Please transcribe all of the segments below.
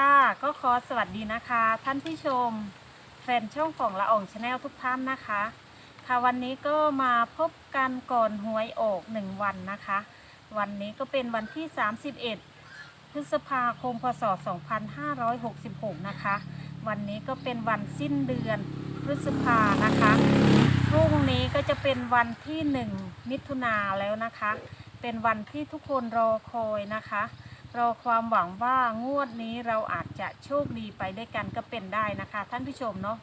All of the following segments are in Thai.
ค่ะก็ขอสวัสดีนะคะ ท่านผู้ชม แฟนช่องของละอองชาแนลทุกท่านนะคะ ค่ะวันนี้ก็มาพบกันก่อนหวยออกหนึ่งวันนะคะ วันนี้ก็เป็นวันที่ 31 พฤษภาคมพศ 2566 นะคะ วันนี้ก็เป็นวันสิ้นเดือนพฤษภานะคะพรุ่งนี้ก็จะเป็นวันที่ 1 มิถุนาแล้วนะคะ เป็นวันที่ทุกคนรอคอยนะคะ รอความหวังว่างวดนี้เราอาจจะโชคดีไปด้วยกันก็เป็นได้นะคะ ท่านผู้ชมเนาะ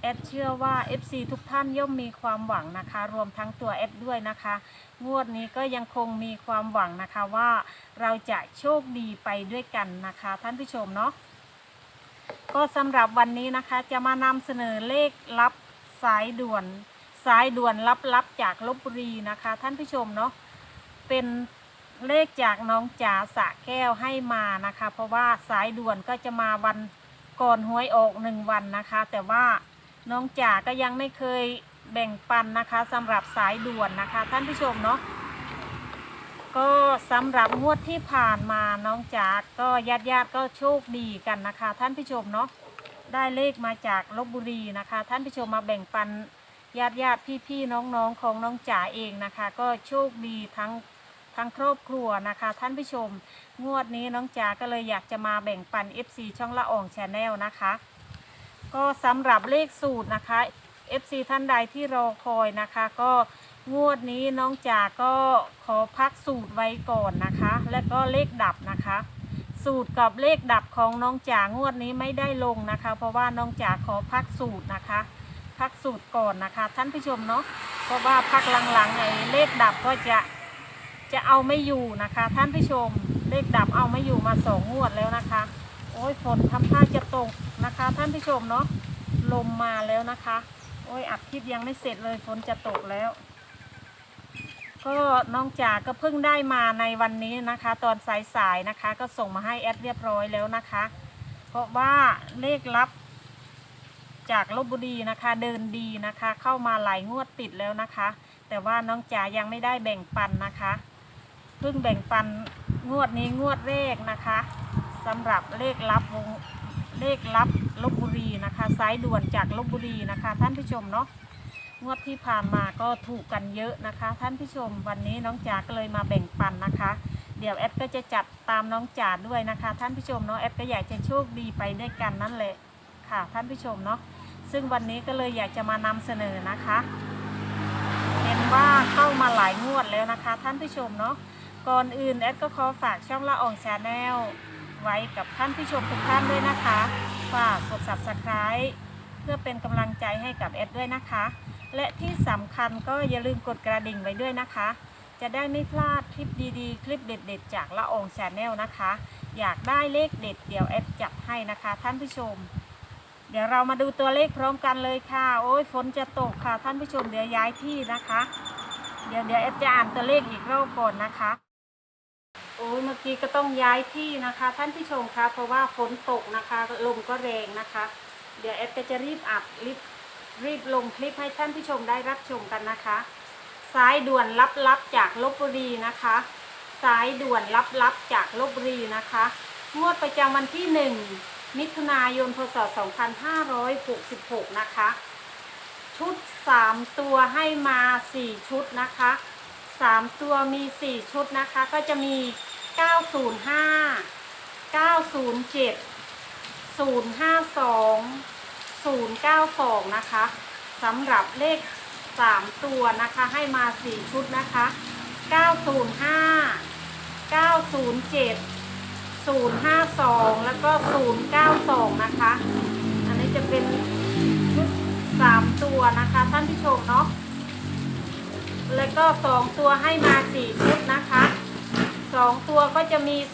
แอดเชื่อว่า FC ทุกท่านย่อมมีความหวังนะคะ รวมทั้งตัวแอดด้วยนะคะ งวดนี้ก็ยังคงมีความหวังนะคะว่าเราจะโชคดีไปด้วยกันนะคะ ท่านผู้ชมเนาะก็สำหรับวันนี้นะคะจะมานำเสนอเลขลับสายด่วน สายด่วนลับๆจากลบบุรีนะคะ ท่านผู้ชมเนาะเป็น เลขจากน้องจ๋าสะแก้วให้มานะคะ เพราะว่าสายด่วนก็จะมาวันก่อนหวยออกหนึ่งวันนะคะ แต่ว่าน้องจ๋าก็ยังไม่เคยแบ่งปันนะคะสำหรับสายด่วนนะคะ ท่านผู้ชมเนาะก็สำหรับงวดที่ผ่านมาน้องจ๋าก็ญาติญาติก็โชคดีกันนะคะ ท่านผู้ชมเนาะได้เลขมาจากลบบุรีนะคะ ท่านผู้ชมมาแบ่งปันญาติญาติพี่พี่ๆน้องๆของน้องจ๋าเองนะคะ ก็โชคดีทั้ง ทั้งครอบครัวนะคะ ท่านผู้ชม งวดนี้น้องจ๋าก็เลยอยากจะมาแบ่งปัน FC ช่องละอองชาแนลนะคะ ก็สำหรับเลขสูตรนะคะ FC ท่านใดที่รอคอยนะคะ ก็งวดนี้น้องจ๋าก็ขอพักสูตรไว้ก่อนนะคะ และก็เลขดับนะคะ สูตรกับเลขดับของน้องจ๋างวดนี้ไม่ได้ลงนะคะ เพราะว่าน้องจ๋าขอพักสูตรนะคะ พักสูตรก่อนนะคะ ท่านผู้ชมเนาะเพราะว่าพักหลังๆไอ้เลขดับก็จะ จะเอาไม่อยู่นะคะ ท่านผู้ชมเลขดับเอาไม่อยู่มาสองงวดแล้วนะคะ โอ้ยฝนทำท่าจะตกนะคะ ท่านผู้ชมเนาะลมมาแล้วนะคะ โอ้ยอัดคลิปยังไม่เสร็จเลยฝนจะตกแล้ว ก็น้องจ๋าก็เพิ่งได้มาในวันนี้นะคะ ตอนสายๆนะคะ ก็ส่งมาให้แอดเรียบร้อยแล้วนะคะ เพราะว่าเลขลับจากลบบุรีนะคะเดินดีนะคะ เข้ามาหลายงวดติดแล้วนะคะ แต่ว่าน้องจ๋ายังไม่ได้แบ่งปันนะคะ เพิ่งแบ่งปันงวดนี้งวดแรกนะคะสำหรับเลขลับวงเลขลับลบบุรีนะคะสายด่วนจากลบบุรีนะคะ ท่านผู้ชมเนาะงวดที่ผ่านมาก็ถูกกันเยอะนะคะ ท่านผู้ชมวันนี้น้องจ๋าก็เลยมาแบ่งปันนะคะ เดี๋ยวแอดก็จะจัดตามน้องจ๋าด้วยนะคะ ท่านผู้ชมเนาะแอดก็อยากจะโชคดีไปด้วยกันนั่นแหละค่ะท่านผู้ชมเนาะซึ่งวันนี้ก็เลยอยากจะมานำเสนอนะคะ เห็นว่าเข้ามาหลายงวดแล้วนะคะ ท่านผู้ชมเนาะ ก่อนอื่นแอดก็ขอฝากช่องละอองชาแนลไว้กับท่านผู้ชมทุกท่านด้วยนะคะ ฝากกด subscribe เพื่อเป็นกำลังใจให้กับแอดด้วยนะคะ และที่สำคัญก็อย่าลืมกดกระดิ่งไว้ด้วยนะคะ จะได้ไม่พลาดคลิปดีๆ คลิปเด็ด ๆ จากละอองชาแนลนะคะ อยากได้เลขเด็ดเดี๋ยวแอดจัดให้นะคะ ท่านผู้ชม เดี๋ยวเรามาดูตัวเลขพร้อมกันเลยค่ะ โอ้ยฝนจะตกค่ะท่านผู้ชมเดี๋ยวย้ายที่นะคะ เดี๋ยวเดี๋ยวแอดจะอ่านตัวเลขอีกรอบก่อนนะคะ โอ้ยเมื่อกี้ก็ต้องย้ายที่นะคะ ท่านผู้ชมคะเพราะว่าฝนตกนะคะลมก็แรงนะคะ เดี๋ยวแอดก็จะรีบอัดรีบรีบลงคลิปให้ท่านผู้ชมได้รับชมกันนะคะ สายด่วนลับๆจากลบบุรีนะคะ สายด่วนลับๆจากลบบุรีนะคะ งวดประจำวันที่หนึ่งมิถุนายนพศ 2566 นะคะ ชุด 3 ตัวให้มา 4 ชุดนะคะ 3 ตัวมี 4 ชุดนะคะก็จะมี 905 907 052 092 นะคะสำหรับเลข 3 ตัวนะคะให้มา 4 ชุดนะคะ 905 907 052 แล้วก็ 092 นะคะ อันนี้จะเป็นชุด 3 ตัวนะคะท่านผู้ชมเนาะแล้วก็ 2 ตัวให้มา 4 ชุดนะคะ 2ตัวก็จะมี0550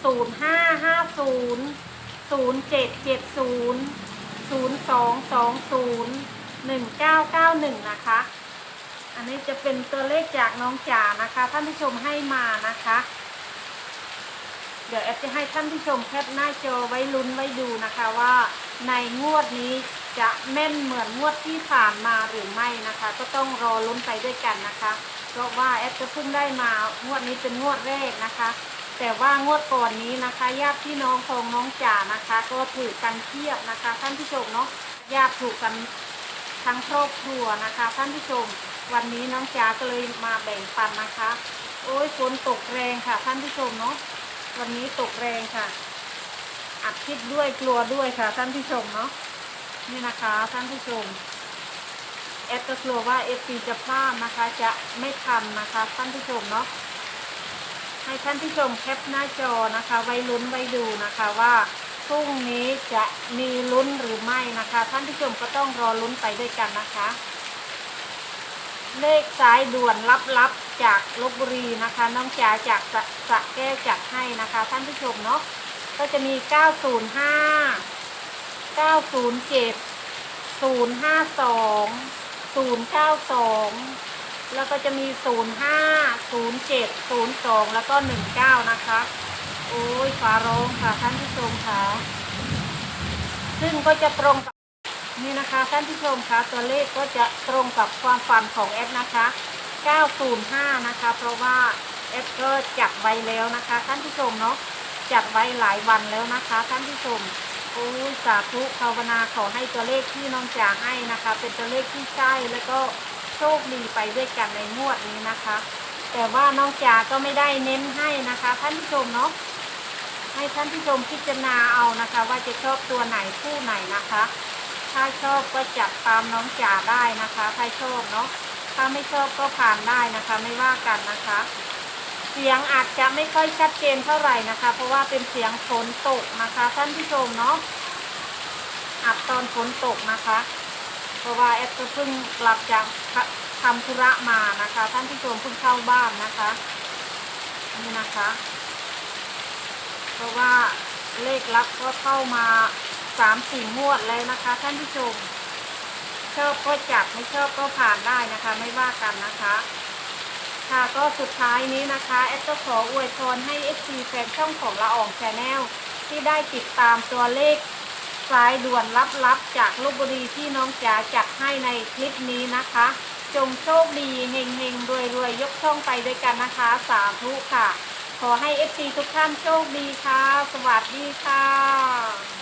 0770 0220 1991นย์เจ็ดเจ็ดศูนย์ศูนย์สองสองศูนย์หนึ่งเก้าเก้าหนึ่งนะคะ อันนี้จะเป็นตัวเลขจากน้องจ๋านะคะ ท่านผู้ชมให้มานะคะ เดี๋ยวแอดจะให้ท่านผู้ชมแคปหน้าจอไว้ลุ้นไว้ดูนะคะว่าในงวดนี้จะแม่นเหมือนงวดที่ผ่านมาหรือไม่นะคะ ก็ต้องรอลุ้นไปด้วยกันนะคะ เพราะว่าแอดก็เพิ่งได้มางวดนี้เป็นงวดแรกนะคะ แต่ว่างวดก่อนนี้นะคะญาติพี่น้องของน้องจ๋านะคะ ก็ถูกกันเทียบนะคะท่านผู้ชมเนาะญาติถูกกันทั้งครอบครัวนะคะ ท่านผู้ชม วันนี้น้องจ๋าก็เลยมาแบ่งปันนะคะ โอ้ยฝนตกแรงค่ะ ท่านผู้ชมเนาะวันนี้ตกแรงค่ะ อัดคลิปด้วยกลัวด้วยค่ะ ท่านผู้ชมเนาะนี่นะคะ ท่านผู้ชม แอดก็กลัวว่าเอฟซีจะพลาดนะคะ จะไม่ทันนะคะท่านผู้ชมเนาะให้ท่านผู้ชมแคปหน้าจอนะคะ ไว้ลุ้นไว้ดูนะคะว่าพรุ่งนี้จะมีลุ้นหรือไม่นะคะ ท่านผู้ชมก็ต้องรอลุ้นไปด้วยกันนะคะ เลขสายด่วนลับๆจากลบบุรีนะคะ น้องจ๋าจากสะสะแก้วจัดให้นะคะ ท่านผู้ชมเนาะก็จะมี 905 907 052 092แล้วก็จะมี05 07 02แล้วก็19นะคะ โอ้ยฟ้าร้องค่ะท่านผู้ชมค่ะ ซึ่งก็จะตรงกับนี่นะคะท่านผู้ชมคะตัวเลขก็จะตรงกับความฝันของแอดนะคะ 905 นะคะ เพราะว่าแอดก็จัดไว้แล้วนะคะ ท่านผู้ชมเนาะจัดไว้หลายวันแล้วนะคะ ท่านผู้ชม โอ้ยสาธุภาวนาขอให้ตัวเลขที่น้องจ๋าให้นะคะ เป็นตัวเลขที่ใช่แล้วก็โชคดีไปด้วยกันในงวดนี้นะคะ แต่ว่าน้องจ๋าก็ไม่ได้เน้นให้นะคะ ท่านผู้ชมเนาะให้ท่านผู้ชมพิจารณาเอานะคะ ว่าจะชอบตัวไหนคู่ไหนนะคะ ถ้าชอบก็จับตามน้องจ๋าได้นะคะถ้าชอบเนาะถ้าไม่ชอบก็ผ่านได้นะคะ ไม่ว่ากันนะคะ เสียงอาจจะไม่ค่อยชัดเจนเท่าไหร่นะคะ เพราะว่าเป็นเสียงฝนตกนะคะ ท่านผู้ชมเนาะอัดตอนฝนตกนะคะ เพราะว่าแอดก็เพิ่งกลับจากทำธุระมานะคะ ท่านผู้ชมเพิ่งเข้าบ้านนะคะนี่นะคะ เพราะว่าเลขลับก็เข้ามาสามสี่งวดแล้วนะคะ ท่านผู้ชมชอบก็จับไม่ชอบก็ผ่านได้นะคะ ไม่ว่ากันนะคะ ค่ะก็สุดท้ายนี้นะคะแอดก็ขออวยพรให้ FC แฟนช่องของละอองแชนแนลที่ได้ติดตามตัวเลขสายด่วนลับๆจากลบบุรีที่น้องจ๋าจัดให้ในคลิปนี้นะคะ จงโชคดีเฮงเฮงรวยรวยๆ ยกช่องไปด้วยกันนะคะ สาธุค่ะ ขอให้ FC ทุกท่านโชคดีค่ะ สวัสดีค่ะ